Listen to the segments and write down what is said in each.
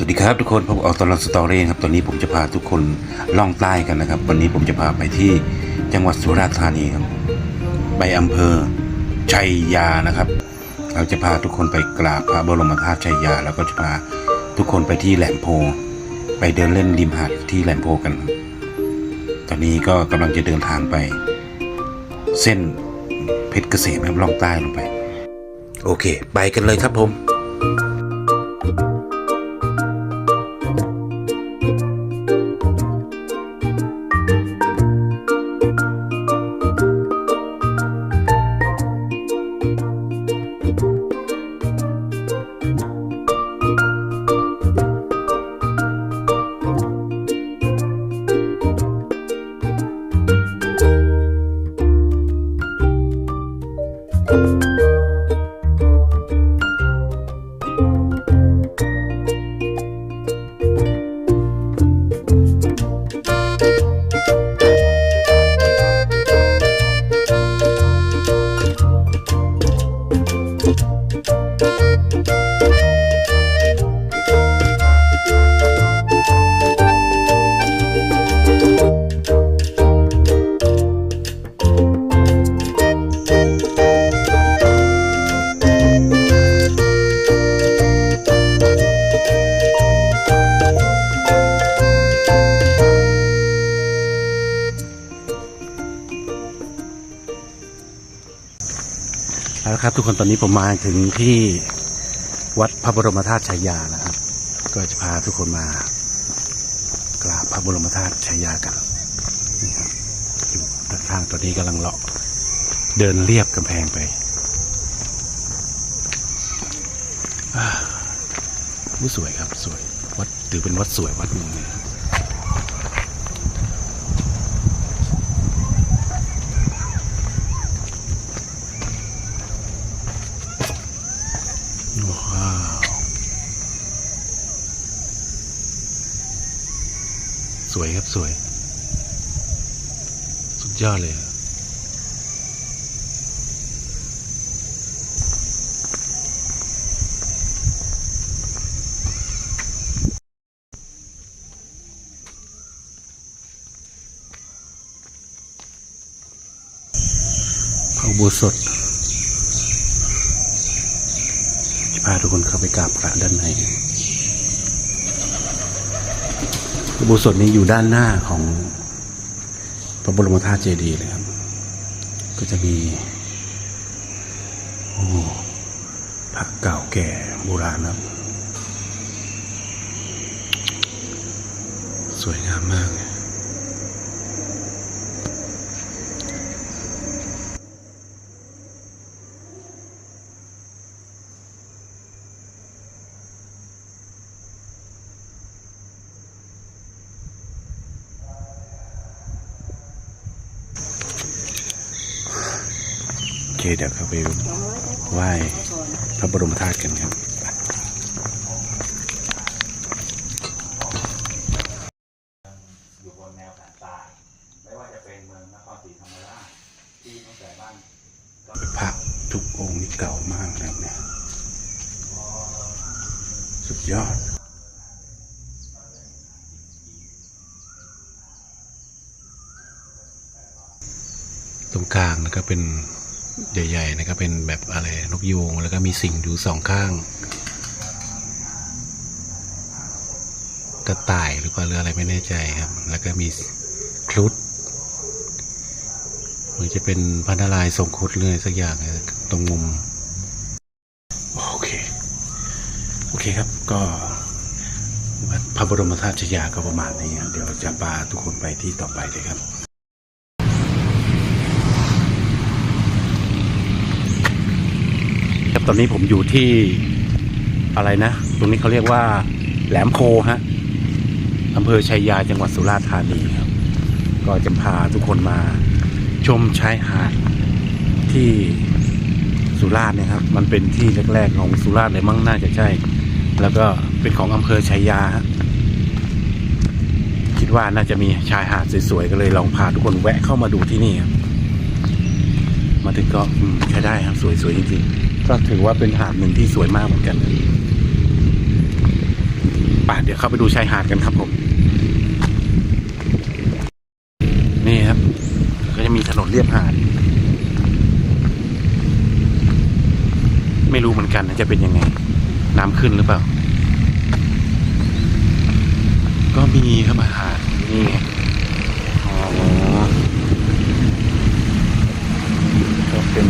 สวัสดีครับทุกคนพบกับออตลอนสตอรี่ครับตอนนี้ผมจะพาทุกคนล่องใต้กันนะครับ วันนี้ผมจะพาไปที่จังหวัดสุราษฎร์ธานีครับไปอำเภอชัยยานะครับ เราจะพาทุกคนไปกราบพระบรมธาตุชัยยา แล้วก็จะพาทุกคนไปที่แหลมโพ ไปเดินเล่นริมหาดที่แหลมโพกัน ตอนนี้ก็กำลังจะเดินทางไป เส้นเพชรเกษมครับล่องใต้ลงไป โอเค ไปกันเลยครับผม ละครับ ทุกคนตอนนี้ผมมาถึงที่วัดพระบรมธาตุชัยยานะครับ ก็จะพาทุกคนมากราบพระบรมธาตุชัยยากันนี่ครับอยู่ด้านข้างตอนนี้กำลังเลาะเดินเรียบกำแพงไปอ่าอู้สวยครับสวยวัดถือเป็นวัดสวยวัดหนึ่งเลยครับว้าวสวยครับสวย สุดยอดเลยพระอุโบสถ จะพาทุกคนเข้าไปกราบพระด้านในอุโบสถนี้อยู่ด้านหน้าของพระบรมธาตุเจดีย์เลยครับ ก็จะมีโอ้พระเก่าแก่โบราณครับ สวยงามมากเลย เคเดี๋ยวเข้าไปไหว้พระบรมธาตุกันครับอยู่บนแนวผ่านตายไม่ว่าจะเป็นเมืองนครศรีธรรมราชที่ตั้งแต่บ้านพระทุกองค์นี่เก่ามากนะครับเนี่ย สุดยอดตรงกลางนะครับเป็น ใหญ่ๆนะครับเป็นแบบอะไรนกยูงแล้วก็มีสิ่งอยู่สองข้าง กระต่ายหรือเปล่าหรืออะไรไม่แน่ใจครับ แล้วก็มีครุฑเหมือนจะเป็นพันธลายทรงครุฑเลยสักอย่างตรงมุม โอเค โอเคครับก็พระบรมธาตุชยาก็ประมาณนี้เดี๋ยวจะพาทุกคนไปที่ต่อไปเลยครับ ครับ ตอนนี้ผมอยู่ที่อะไรนะ ตรงนี้เขาเรียกว่า แหลมโพฮะอำเภอชัยยาจังหวัดสุราษฎร์ธานีครับ ก็จะพาทุกคนมาชมชายหาดที่สุราษฎร์เนะครับ มันเป็นที่แรกๆของสุราษฎร์เลยมั้งน่าจะใช่ แล้วก็เป็นของอำเภอชัยยาคิดว่าน่าจะมีชายหาดสวยๆก็เลยลองพาทุกคนแวะเข้ามาดูที่นี่ครับมาถึงก็ใช้ได้ครับสวยๆจริงๆ ก็ถือว่าเป็นหาดหนึ่งที่สวยมากเหมือนกันป่าเดี๋ยวเข้าไปดูชายหาดกันครับผม นี่ครับ ก็จะมีถนนเลียบหาด ไม่รู้เหมือนกันนะจะเป็นยังไง น้ำขึ้นหรือเปล่า ก็มีครับอาหารนี่ไงอ๋อก็เป็น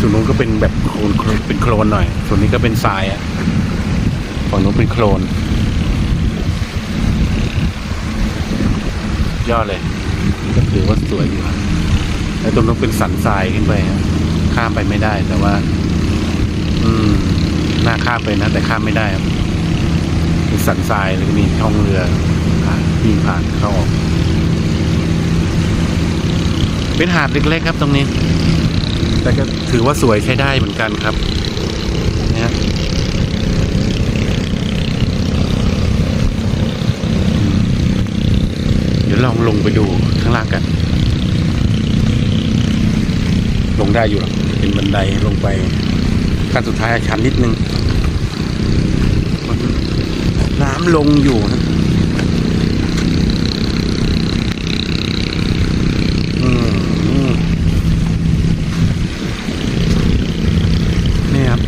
ส่วนนู้นก็เป็นแบบโคลนโคลนเป็นโคลนหน่อย ส่วนนี้ก็เป็นทรายอะฝั่งนู้นเป็นโคลนยอดเลยก็ถือว่าสวยอยู่ครับแล้วตรงนู้นเป็นสันทรายขึ้นไปครับข้ามไปไม่ได้ แต่ว่า อืมน่าข้ามไปนะ แต่ข้ามไม่ได้ครับเป็นสันทรายแล้วก็มีช่องเรือผ่านวิ่งผ่านเข้าออกเป็นหาดเล็กๆครับตรงนี้ แต่ก็ถือว่าสวยใช้ได้เหมือนกันครับเนี่ยเดี๋ยวลองลงไปดูข้างล่างกัน ลงได้อยู่หรอเป็นบันไดลงไปขั้นสุดท้ายชันนิดนึง น้ำลงอยู่นะอืมอืมนี่ครับ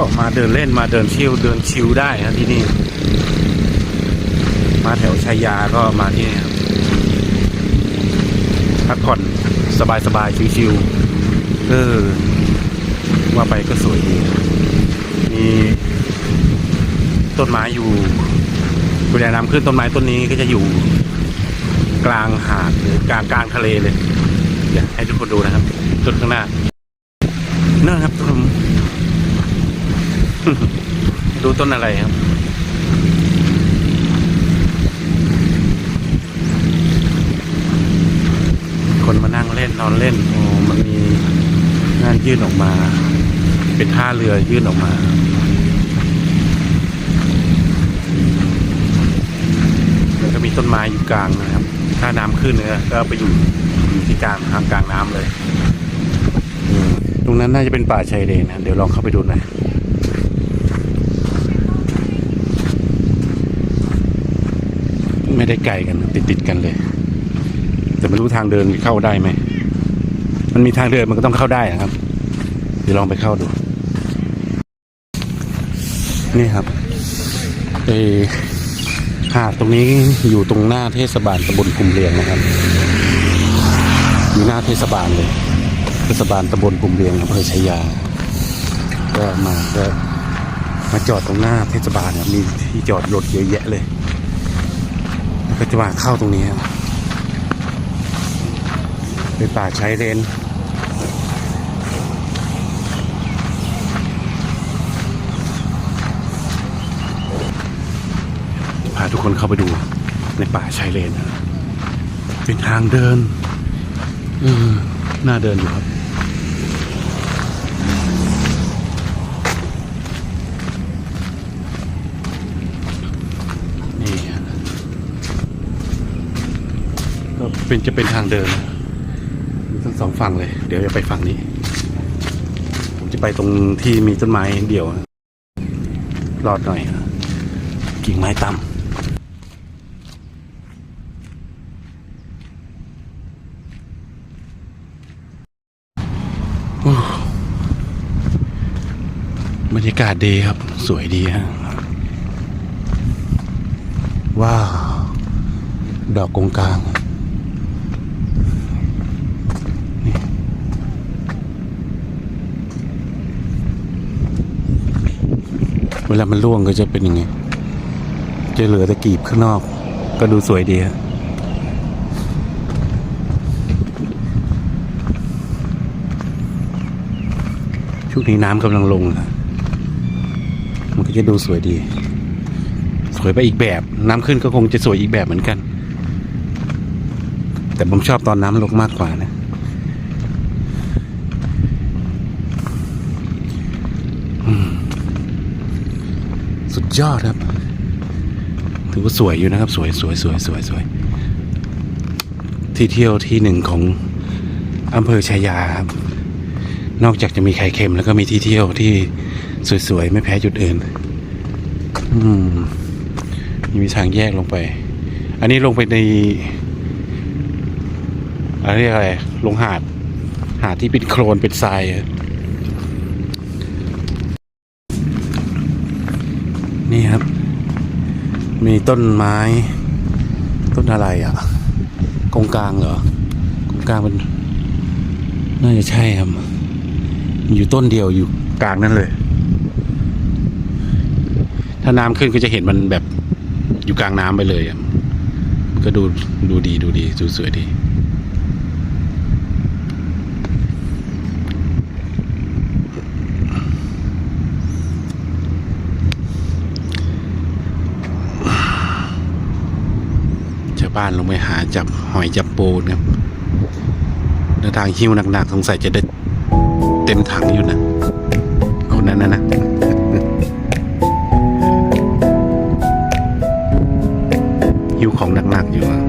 ก็มาเดินเล่นมาเดินชิลเดินชิลได้ครับที่นี่ มาแถวชายาก็มาที่นี่ครับพักผ่อนสบายสบายๆชิวๆเออว่าไปก็สวยดี มีต้นไม้อยู่เวลาน้ำขึ้นต้นไม้ต้นนี้ก็จะอยู่กลางหาดหรือกลางกลางทะเลเลยเดี๋ยวให้ทุกคนดูนะครับต้นข้างหน้านั่นครับต้น ดูต้นอะไรครับ คนมานั่งเล่นนอนเล่นโอ้มันมีงานยื่นออกมา เป็นท่าเรือยื่นออกมาแล้วก็มีต้นไม้อยู่กลางนะครับ ถ้าน้ำขึ้นเนี่ยก็ไปอยู่อยู่ที่กลางทางกลางน้ำเลย ตรงนั้นน่าจะเป็นป่าชายเลนนะเดี๋ยวลองเข้าไปดูหน่อย ไม่ได้ไกลกันติดติดกันเลย แต่ไม่รู้ทางเดินเข้าได้ไหม มันมีทางเดินมันก็ต้องเข้าได้นะครับ เดี๋ยวลองไปเข้าดู นี่ครับเอหาดตรงนี้อยู่ตรงหน้าเทศบาลตำบลกุมเรียงนะครับ อยู่หน้าเทศบาลเลย เทศบาลตำบลกุมเรียงอำเภอชายา ก็มาก็มาจอดตรงหน้าเทศบาลเนี่ยมีที่จอดรถเยอะแยะเลย แล้วก็จะมาเข้าตรงนี้ครับเป็นป่าชายเลนพาทุกคนเข้าไปดูในป่าชายเลน เป็นทางเดินน่าเดินอยู่ครับ เป็นจะเป็นทางเดินทั้งสองฝั่งเลย เดี๋ยวจะไปฝั่งนี้ ผมจะไปตรงที่มีต้นไม้เดี่ยวรอดหน่อย กิ่งไม้ต่ำบรรยากาศดีครับ สวยดีฮะว้าว ดอกกงกลาง เวลามันร่วงก็จะเป็นยังไง จะเหลือต่กลีบข้างนอก ก็ดูสวยดีฮะช่วงนี้น้ำกำลังลงนะมันก็จะดูสวยดี สวยไปอีกแบบ น้ำขึ้นก็คงจะสวยอีกแบบเหมือนกัน แต่ผมชอบตอนน้ำลงมากกว่านะ ยอดครับ ถือว่าสวยอยู่นะครับ สวยสวยสวยสวยสวยที่เที่ยวที่หนึ่งของอำเภอชายาครับ นอกจากจะมีไข่เค็มแล้วก็มีที่เที่ยวที่สวยๆ ไม่แพ้จุดอื่น อืม มีทางแยกลงไป อันนี้ลงไปในอะไรเรียกอะไร ลงหาด หาดที่เป็นโคลนเป็นทรายอะ นี่ครับ มีต้นไม้ ต้นอะไรอะกงกลางเหรอกงกลางเป็นน่าจะใช่ครับ อยู่ต้นเดียวอยู่กลางนั่นเลย ถ้าน้ำขึ้นก็จะเห็นมันแบบอยู่กลางน้ำไปเลยอะก็ดูดูดีดูดีดูสวยดี บ้านลงไปหาจับหอยจับปูนะครับเดินทางหิ้วหนักๆสงสัยจะได้เต็มถังอยู่นะคนนั้นนะนะหิ้วของหนักๆอยู่อะ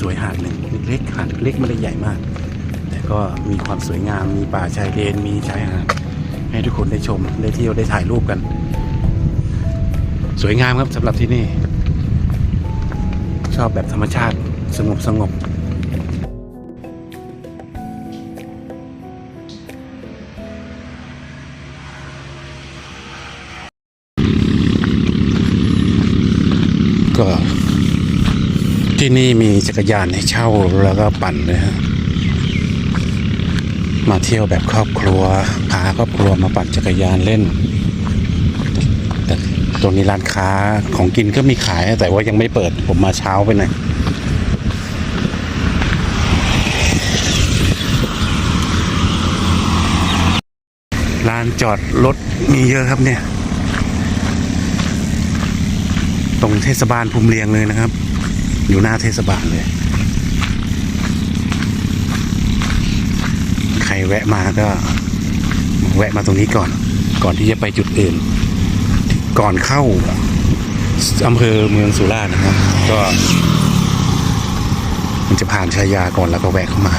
สวยหาดหนึ่งเล็กๆหาดเล็กไม่ได้ใหญ่มาก แต่ก็มีความสวยงามมีป่าชายเลนมีชายหาดให้ทุกคนได้ชมได้เที่ยวได้ถ่ายรูปกัน สวยงามครับสำหรับที่นี่ ชอบแบบธรรมชาติสงบสงบก็ ที่นี่มีจักรยานให้เช่าแล้วก็ปั่นเลยฮะมาเที่ยวแบบครอบครัวพาครอบครัวมาปั่นจักรยานเล่น แต่ตรงนี้ร้านค้าของกินก็มีขาย แต่ว่ายังไม่เปิดผมมาเช้าไปหน่อยลานจอดรถมีเยอะครับเนี่ย ตรงเทศบาลภูมิเรียงเลยนะครับ อยู่หน้าเทศบาลเลย ใครแวะมาก็ แวะมาตรงนี้ก่อน ก่อนที่จะไปจุดอื่น ก่อนเข้าอำเภอเมืองสุราษฎร์นะครับ ก็ มันจะผ่านชายาก่อนแล้วก็แวะเข้ามา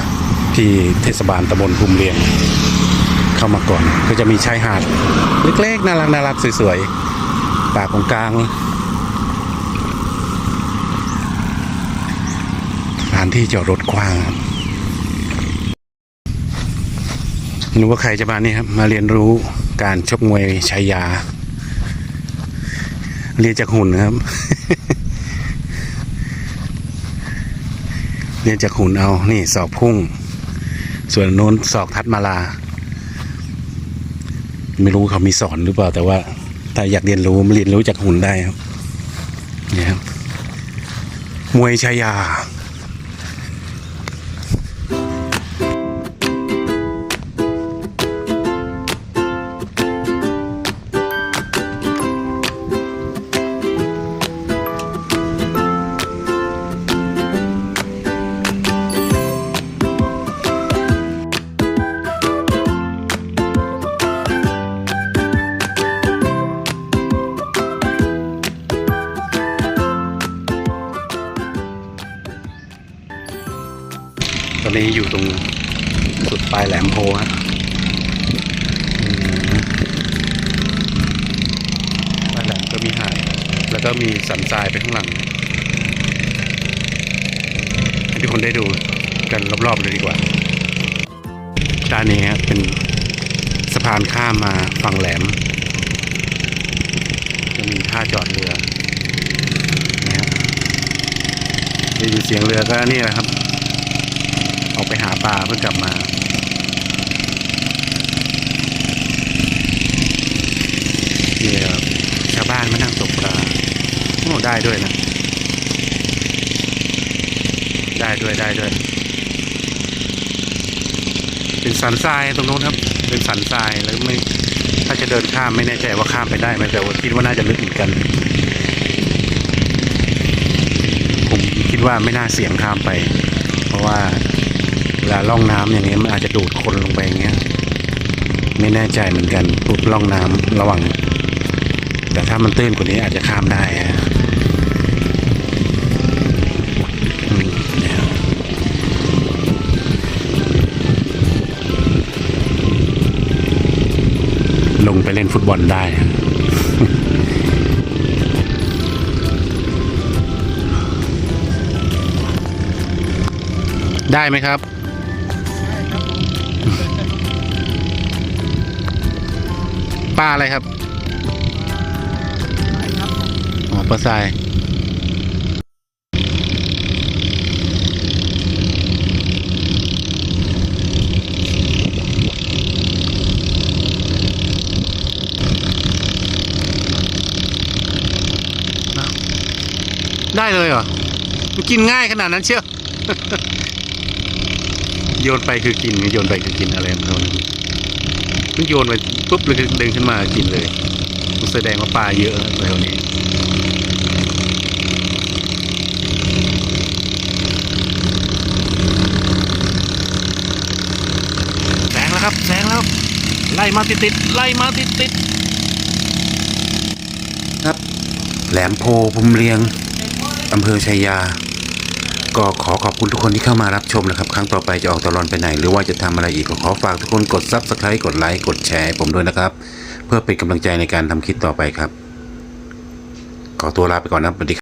ที่เทศบาลตำบลภูมิเรียง เข้ามาก่อน ก็จะมีชายหาด เล็กๆ น่ารักน่ารักสวยๆป่าของกลาง สถานที่จอดรถกว้างครับไม่รู้ว่าใครจะมานี่ครับ มาเรียนรู้การชกมวยชายา เรียนจากหุ่นครับ เรียนจากหุ่นเอา นี่สอบพุ่ง ส่วนโน้นสอกทัดมาลา ไม่รู้เขามีสอนหรือเปล่า แต่ว่าถ้าอยากเรียนรู้มาเรียนรู้จากหุ่นได้ครับนี่ครับ มวยชายา ตอนนี้อยู่ตรงสุดปลายแหลมโพฮะปลายแหลมก็มีหาดแล้วก็มีสันทรายไปข้างหลังให้ทุกคนได้ดูกันรอบๆเลยดีกว่า ด้านนี้ครับเป็นสะพานข้ามมาฝั่งแหลม จะมีท่าจอดเรือนะครับได้ยินเสียงเรือก็นี่แหละครับ ออกไปหาปลาเพื่อกลับมานี่ครับชาวบ้านมานั่งตกปลาโอ้ได้ด้วยนะ ได้ด้วยได้ด้วย เป็นสันทรายตรงโน้นครับ เป็นสันทรายแล้วไม่ถ้าจะเดินข้ามไม่แน่ใจว่าข้ามไปได้ไหมแต่ว่าคิดว่าน่าจะลึกเหมือนกันผมคิดว่าไม่น่าเสี่ยงข้ามไป เพราะว่า เวลาล่องน้ำอย่างเงี้มันอาจจะดูดคนลงไปอย่างเงี้ย ไม่แน่ใจเหมือนกันปุ๊บล่องน้ำระวัง แต่ถ้ามันตื้นกว่านี้อาจจะข้ามได้ฮะลงไปเล่นฟุตบอลได้ได้ไหมครับ ป้าอะไรครับอ๋อปลาทรายได้เลยเหรอ มันกินง่ายขนาดนั้นเชียว โยนไปคือกิน โยนไปคือกินอะไรของเขาเนี่ย เพิ่งโยนไปปุ๊บเลยดึงขึ้นมากินเลยแสดงว่าปลาเยอะแถวนี้แซงแล้วครับแซงแล้ว ไล่มาติดติดๆไล่มาติดติดครับ แหลมโพภูมิเรียงอำเภอชัยยา ก็ขอขอบคุณทุกคนที่เข้ามารับชมนะครับ ครั้งต่อไปจะออกตลอนไปไหน หรือว่าจะทำอะไรอีกก็ขอฝากทุกคนกด Subscribe กดไลค์กดแชร์ผมด้วยนะครับ เพื่อเป็นกำลังใจในการทำคลิปต่อไปครับ ขอตัวลาไปก่อนนะสวัสดีครับ